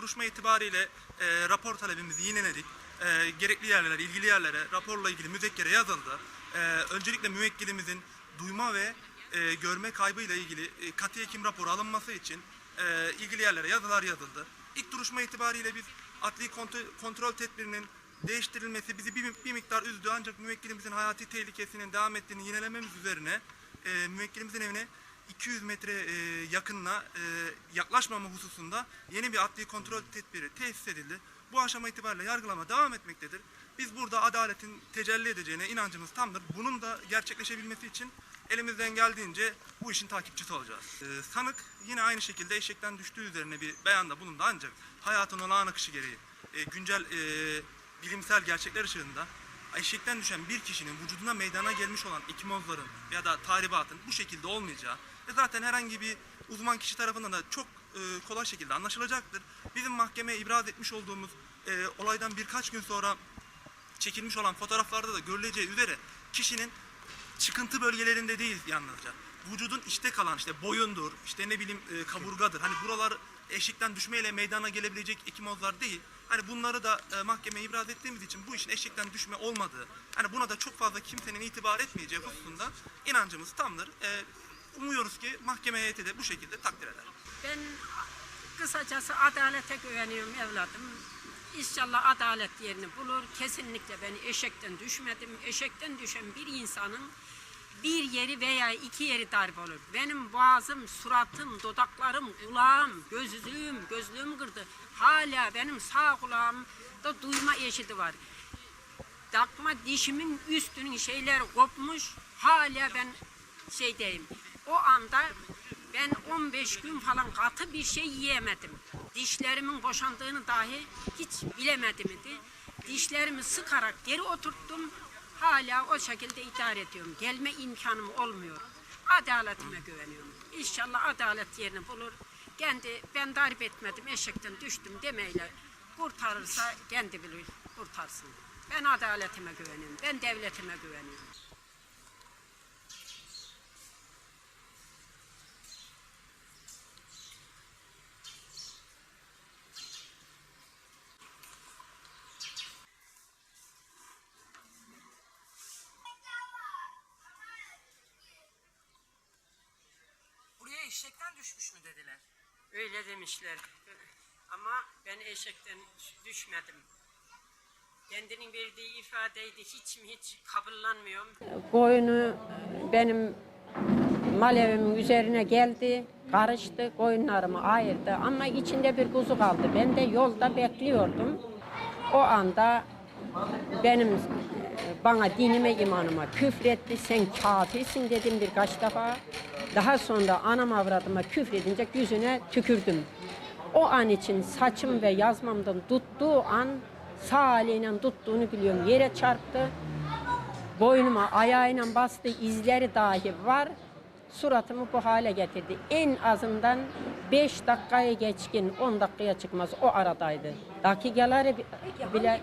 duruşma itibariyle e, rapor talebimizi yineledik. E, gerekli yerlere, ilgili yerlere raporla ilgili müzekkere yazıldı. E, öncelikle müvekkilimizin duyma ve e, görme kaybıyla ilgili e, katı hekim raporu alınması için e, ilgili yerlere yazılar yazıldı. İlk duruşma itibariyle biz adli kontrol, kontrol tedbirinin değiştirilmesi bizi bir, bir miktar üzdü ancak müvekkilimizin hayati tehlikesinin devam ettiğini yinelememiz üzerine e, müvekkilimizin evine 200 metre e, yakınına e, yaklaşmama hususunda yeni bir adli kontrol tedbiri tesis edildi. Bu aşama itibariyle yargılama devam etmektedir. Biz burada adaletin tecelli edeceğine inancımız tamdır. Bunun da gerçekleşebilmesi için elimizden geldiğince bu işin takipçisi olacağız. E, sanık yine aynı şekilde eşekten düştüğü üzerine bir beyanda bulundu ancak hayatın olağan akışı gereği e, güncel e, bilimsel gerçekler ışığında eşekten düşen bir kişinin vücuduna meydana gelmiş olan ekimozların ya da tahribatın bu şekilde olmayacağı ve zaten herhangi bir uzman kişi tarafından da çok e, kolay şekilde anlaşılacaktır. Bizim mahkemeye ibraz etmiş olduğumuz e, olaydan birkaç gün sonra çekilmiş olan fotoğraflarda da görüleceği üzere kişinin çıkıntı bölgelerinde değil yalnızca. Vücudun içte kalan işte boyundur, işte ne bileyim e, kaburgadır. Hani buralar eşikten düşmeyle meydana gelebilecek ekimozlar değil. Hani bunları da e, mahkemeye ibraz ettiğimiz için bu işin eşikten düşme olmadığı, hani buna da çok fazla kimsenin itibar etmeyeceği hususunda inancımız tamdır. E, umuyoruz ki mahkeme heyeti de bu şekilde takdir eder. Ben kısacası adalete güveniyorum evladım. İnşallah adalet yerini bulur. Kesinlikle ben eşekten düşmedim. Eşekten düşen bir insanın bir yeri veya iki yeri darbe olur. Benim boğazım, suratım, dudaklarım, kulağım, gözlüğüm, gözlüğüm kırdı. Hala benim sağ kulağımda duyma eşidi var. Takma dişimin üstünün şeyleri kopmuş. Hala ben şeydeyim. O anda ben 15 gün falan katı bir şey yiyemedim. Dişlerimin boşandığını dahi hiç bilemedim idi. Dişlerimi sıkarak geri oturttum. Hala o şekilde idare ediyorum. Gelme imkanım olmuyor. Adaletime güveniyorum. İnşallah adalet yerini bulur. Kendi ben darp etmedim, eşekten düştüm demeyle kurtarırsa kendi bilir, kurtarsın. Ben adaletime güveniyorum. Ben devletime güveniyorum. Eşekten düşmüş mü dediler. Öyle demişler. Ama ben eşekten düşmedim. Kendinin verdiği ifadeydi hiç mi hiç kabullanmıyorum. Koyunu benim mal evimin üzerine geldi, karıştı, koyunlarımı ayırdı ama içinde bir kuzu kaldı. Ben de yolda bekliyordum. O anda benim e, bana dinime imanıma küfretti. Sen kafirsin dedim birkaç defa. Daha sonra anam avradıma küfredince yüzüne tükürdüm. O an için saçım ve yazmamdan tuttuğu an sağ eliyle tuttuğunu biliyorum. Yere çarptı. Boynuma ayağıyla bastı. izleri dahi var. Suratımı bu hale getirdi. En azından 5 dakikaya geçkin 10 dakikaya çıkmaz o aradaydı. Dakikaları bi- bile